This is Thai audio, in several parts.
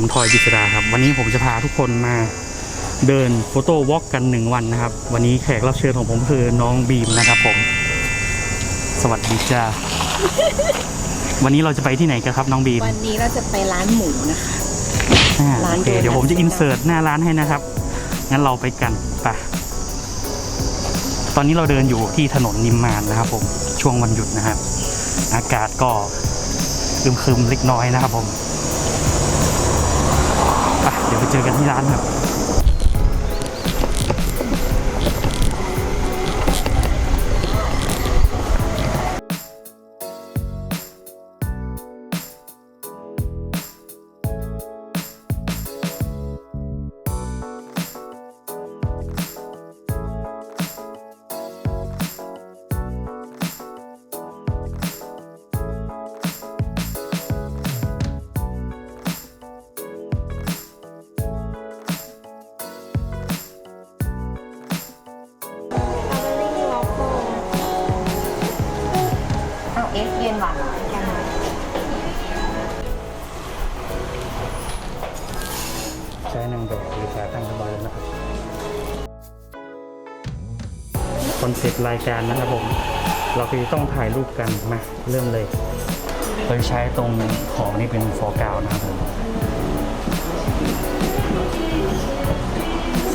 ผมทอยกิษดาครับ วันนี้ผมจะพาทุกคนมาเดินโฟโต้วอล์กกันหนึ่งวันนะครับ วันนี้แขกรับเชิญของผมคือน้องบีมนะครับผม สวัสดีจ้าวันนี้เราจะไปที่ไหนกันครับน้องบีมวันนี้เราจะไปร้านหมูนะคะ อ่าร้านโอเคโดนัทเดี๋ยวผมจะอินเสิร์ตหน้าร้านให้นะครับ งั้นเราไปกันไปตอนนี้เราเดินอยู่ที่ถนนนิมมานนะครับ ผมช่วงวันหยุดนะครับ อากาศก็อึมครึมๆเล็กน้อยนะครับผมไป เดี๋ยวไปเจอกันที่ร้านครับ หวานกันใช้นางแบบหรือขาตั้งสบายแล้วนะครับคอนเซ็ปต์รายการนะครับผม เราคือต้องถ่ายรูปกันมาเริ่มเลยเราใช้ตรงของนี่เป็นฟอร์กาวนะครับผม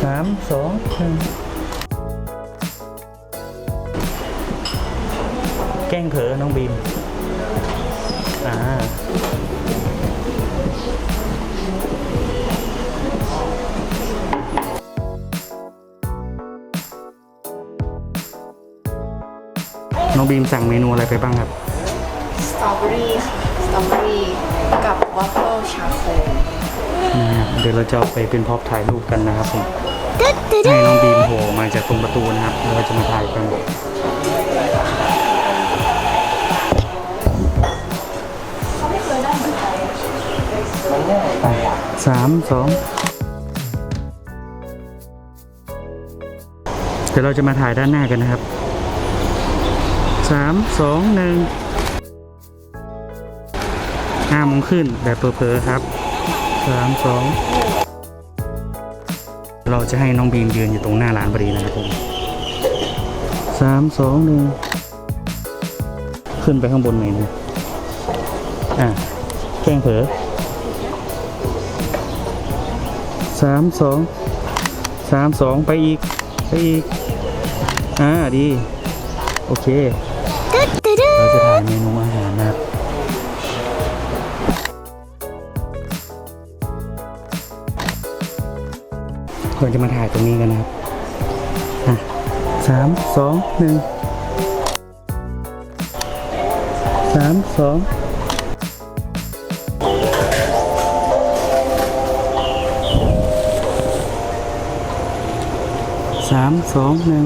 สามสองหนึ่งแกล้งเผลอน้องบีม อ่าน้องบีมสั่งเมนูอะไรไปบ้างครับ สตรอเบอรี่ค่ะสตรอเบอรี่กับวอฟเฟิลชาโคนะครับเดี๋ยวเราจะเอาไปเป็นพร็อพถ่ายรูปกันนะครับผมให้น้องบีมโผล่มาจากตรงประตูนะครับแล้วเราจะมาถ่ายกัน สามสองเดี๋ยวเราจะมาถ่ายด้านหน้ากันนะครับสามสองหนึ่งห้าโมงขึ้นแบบเพอๆครับสามสองเราจะให้น้องบีมยืนอยู่ตรงหน้าร้านพอดีนะครับผมสามสองหนึ่งขึ้นไปข้างบนหน่อยหนึงอะแกล้งเผลอามสองสามสองไปอีก ไปอีก อ่าดี โอเค เราจะถ่ายเมนูอาหารนะครับควรจะมาถ่ายตรงนี้กันนะครับอะสามสองหนึ่งสามสอง สามสองหนึ่ง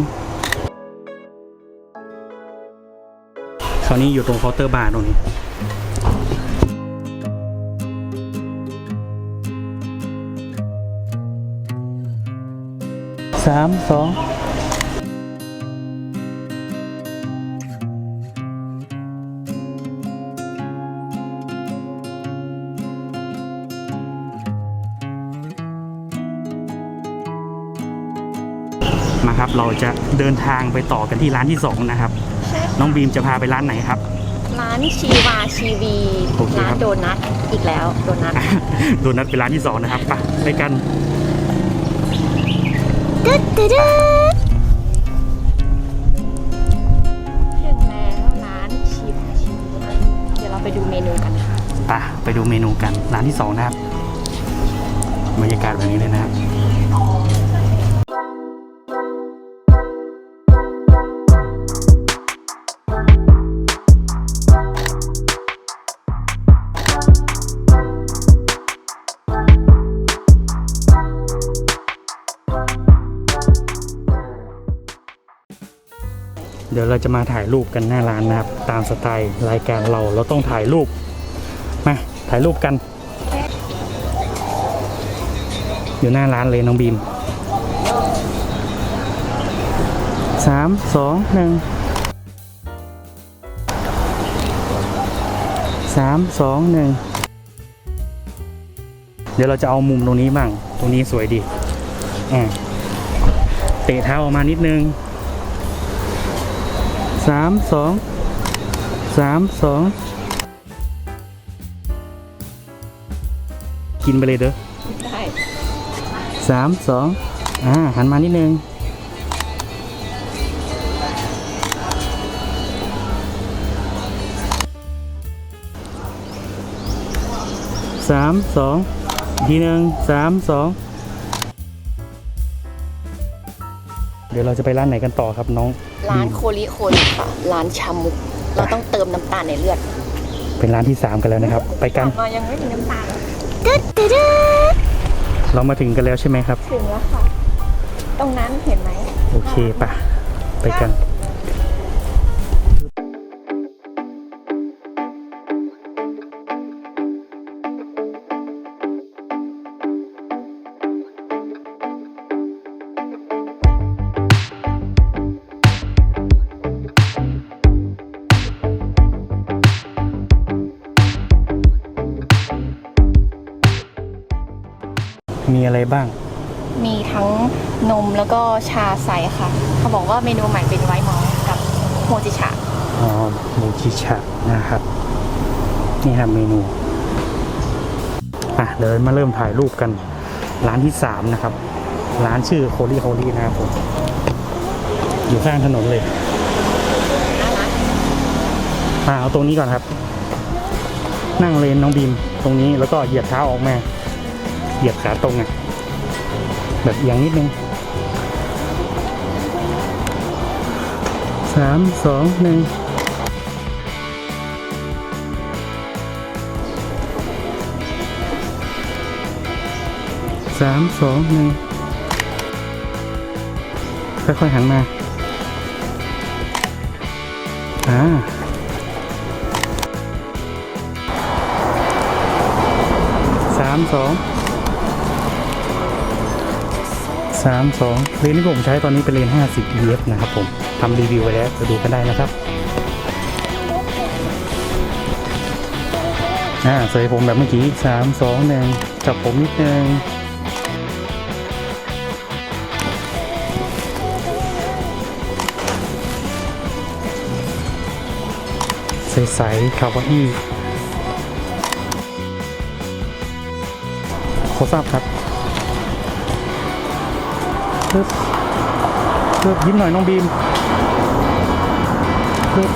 คราวนี้อยู่ตรงเคาน์เตอร์บาร์ตรงนี้สามสอง เราจะเดินทางไปต่อกันที่ร้านที่สองนะครับ น้องบีมจะพาไปร้านไหนครับ ร้านชีวาชีวีโอเคครับร้านโดนัทอีกแล้วโดนัท โดนัทเป็นร้านที่สองนะครับไปไปกันถึงแล้วร้านชีวาชีวีเดี๋ยวเราไปดูเมนูกันค่ะ ไปไปดูเมนูกันร้านที่สองนะครับบรรยากาศแบบนี้เลยนะครับ เดี๋ยวเราจะมาถ่ายรูปกันหน้าร้านนะครับ ตามสไตล์รายการเราเราต้องถ่ายรูป มาถ่ายรูปกัน อยู่หน้าร้านเลยน้องบีมสามสองหนึ่งสามสองหนึ่งเดี๋ยวเราจะเอามุมตรงนี้บ้าง ตรงนี้สวยดีอ่าเตะเท้าออกมานิดนึง สามสองสามสองกินไปเลยเด้อได้สามสองอ่าหันมานิดนึงสามสองอีกทีหนึ่งสามสอง เดี๋ยวเราจะไปร้านไหนกันต่อครับน้อง ร้านบีมโคริโคริค่ะ ร้านชามุก เราต้องเติมน้ำตาลในเลือดเป็นร้านที่สามกันแล้วนะครับ ไปกัน มายังไม่มีน้ำตาลเรามาถึงกันแล้วใช่ไหมครับ ถึงแล้วค่ะ ตรงนั้นเห็นไหมโอเคปะไปกัน อะไรบ้าง มีทั้งนมแล้วก็ชาใสค่ะ เขาบอกว่าเมนูใหม่เป็นไวท์มอลต์กับโมจิชาอ๋อหมูชิชะนะครับ นี่ครับเมนูอะเดินมาเริ่มถ่ายรูปกัน ร้านที่สามนะครับ ร้านชื่อโคลี่โคลี่นะครับผมอยู่ข้างถนนเลยอ่าเอาตรงนี้ก่อนครับ นั่งเลนน้องบีมตรงนี้แล้วก็เหยียดเท้าออกมา เหยียดขาตรงไง แบบเอียงนิดนึงสามสองหนึ่งสามสองหนึ่งค่อยๆหันมาอ่าสามสอง สามสองเลนที่ผมใช้ตอนนี้เป็นเลน 50 EF นะครับผมทำรีวิวไว้แล้วไปดูกันได้นะครับอ่าเสยผมแบบเมื่อกี้สามสองหนึ่งจับผมนิดนึงใสๆคาวาอี้โคทราบครับ เพิ่มเพิ่มยิ้มหน่อยน้องบีมเพิ่ม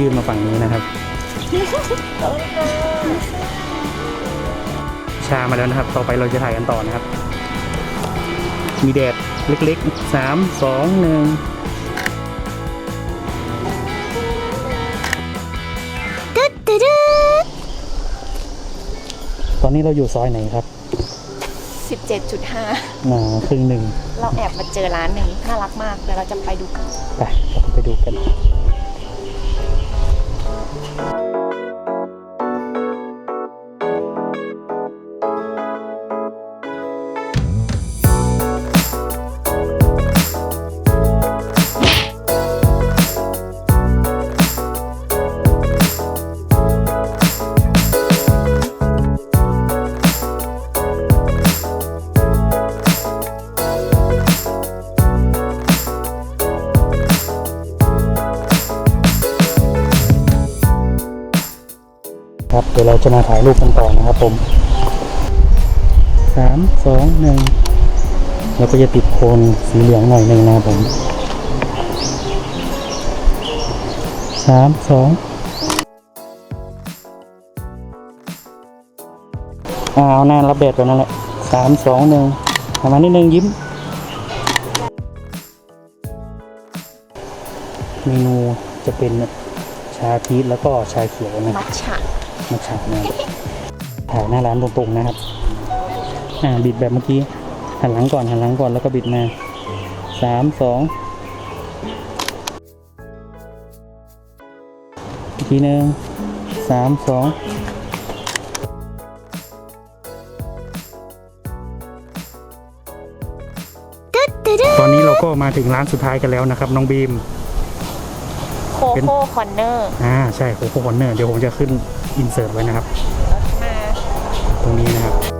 ยืนมาฝั่งนี้นะครับ ชามาแล้วนะครับ ต่อไปเราจะถ่ายกันต่อนะครับ มีแดดเล็กๆสามสองหนึ่งตอนนี้เราอยู่ซอยไหนครับ 17.5หนาครึ่งหนึ่งเราแอบมาเจอร้านหนึ่งน่ารักมากเดี๋ยวเราจะไปดูกัน ไปเราไปดูกัน ครับเดี๋ยวเราจะมาถ่ายรูปกันต่อนะครับผมสามสองหนึ่งเราก็จะติดโคนสีเหลืองหน่อยหนึ่งนะครับผมสามสองเอาหน้ารับแดดกันนั่นแหละสามสองหนึ่งประมาณนิดนึงยิ้ม เมนูจะเป็นชาพีชแล้วก็ชาเขียวนะมัทฉะ มาฉากนะครับถ่ายหน้าร้านตรงๆนะครับ อ่าบิดแบบเมื่อกี้ หันหลังก่อนหันหลังก่อนแล้วก็บิดมาสามสองอีกทีหนึ่งสามสองตอนนี้เราก็มาถึงร้านสุดท้ายกันแล้วนะครับ น้องบีม โคโค่คอนเนอร์ อ่าใช่โคโค่คอนเนอร์เดี๋ยวผมจะขึ้น อินเสิร์ตไว้นะครับเราจะมาตรงนี้นะครับ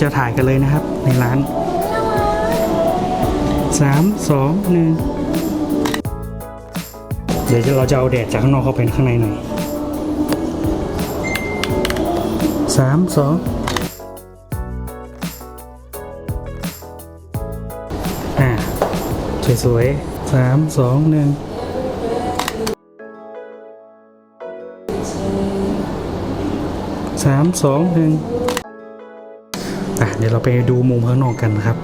จะถ่ายกันเลยนะครับ ในร้านสามสองหนึ่งเดี๋ยวเราจะเอาแดดจากข้างนอกเข้าไปข้างในหน่อยสามสองอ่าสวยๆสามสองหนึ่งสามสองหนึ่ง ดี๋ยวเราไปดูมุมข้างนอกกันนะครับ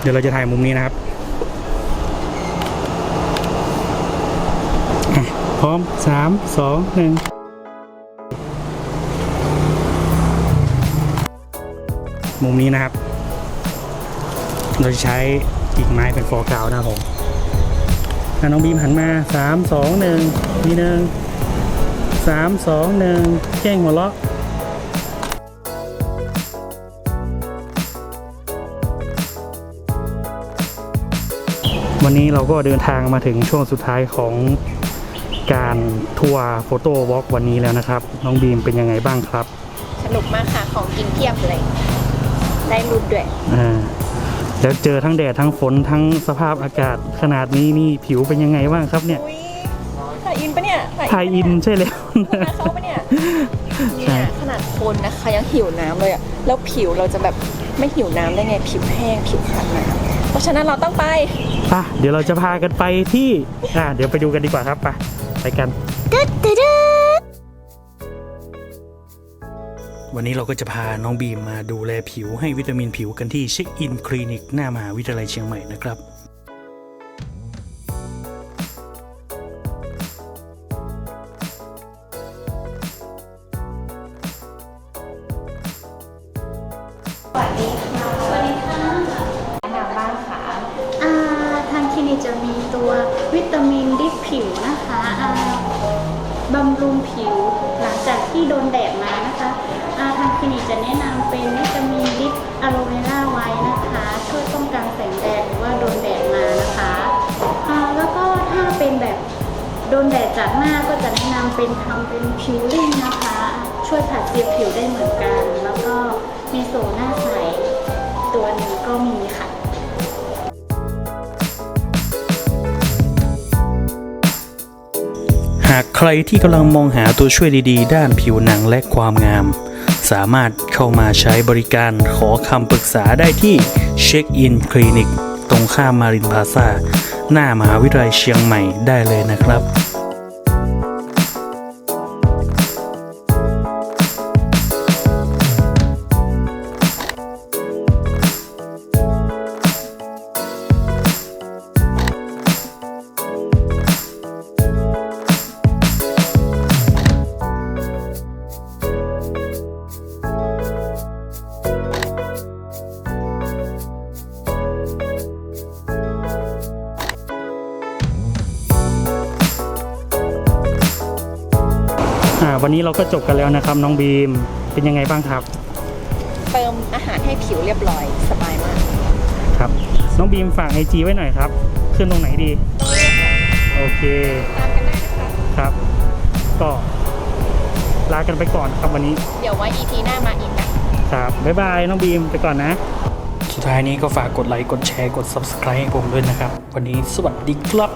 เดี๋ยวเราจะถ่ายมุมนี้นะครับพร้อมสามสองหนึ่งมุมนี้นะครับ เราจะใช้กิ่งไม้เป็นฟอร์กาวนะครับผมน้องบีมหันมาสามสองหนึ่งมีหนึ่งสามสองหนึ่งแก้งหัวเราะ วันนี้เราก็เดินทางมาถึงช่วงสุดท้ายของการทัวร์โฟโต้วอล์กวันนี้แล้วนะครับ น้องบีมเป็นยังไงบ้างครับ สนุกมากค่ะ ของกินเพียบเลย ได้รูปด้วยอ่าแล้วเจอทั้งแดดทั้งฝนทั้งสภาพอากาศขนาดนี้นี่ผิวเป็นยังไงบ้างครับเนี่ยอุ้ยถ่ายอินปะเนี่ยถ่ายอินใช่แล้วมาเขาปะเนี่ยใช่ เนี่ยขนาดคนนะคะยังหิวน้ำเลยอะแล้วผิวเราจะแบบไม่หิวน้ำได้ไงผิวแห้งผิวขาดน้ำ เพราะฉะนั้นเราต้องไปป่ะเดี๋ยวเราจะพากันไปที่อ่าเดี๋ยวไปดูกันดีกว่าครับไปไปกันวันนี้เราก็จะพาน้องบีมมาดูแลผิวให้วิตามินผิวกันที่เช็คอินคลินิกหน้ามหาวิทยาลัยเชียงใหม่นะครับ จะมีตัววิตามินดิฟผิวนะคะบำรุงผิวหลังจากที่โดนแดดมานะคะาทางคลินิกจะแนะนำเป็นวิตามินดิฟอะโลเวราไว้นะคะ ช่วยป้องกันแสงแดดหรือว่าโดนแดดมานะคะแล้วก็ถ้าเป็นแบบโดนแดดจากหน้าก็จะแนะนำเป็นทำเป็นผิวลิ่งนะคะ ช่วยผัดเซลล์ผิวได้เหมือนกัน แล้วก็มีโซหน้าใสตัวนี้ก็มีค่ะ รที่กำลังมองหาตัวช่วยดีๆ ด้านผิวหนังและความงาม สามารถเข้ามาใช้บริการขอคำปรึกษาได้ที่เช็คอินคลินิกตรงข้ามมารินพาซาหน้ามหาวิทยาลัยเชียงใหม่ได้เลยนะครับ วันนี้เราก็จบกันแล้วนะครับน้องบีมเป็นยังไงบ้างครับ เติมอาหารให้ผิวเรียบร้อยสบายมาก ครับ น้องบีมฝากไอจีไว้หน่อยครับ ขึ้นตรงไหนดี โอเคตามกันได้นะคะครับ ก็ลากันไปก่อนครับวันนี้เดี๋ยวไว้ EP หน้ามาอีกนะครับบ๊ายบายน้องบีมไปก่อนนะ สุดท้ายนี้ก็ฝากกดไลค์กดแชร์กด subscribe ให้ผมด้วยนะครับ วันนี้สวัสดีครับ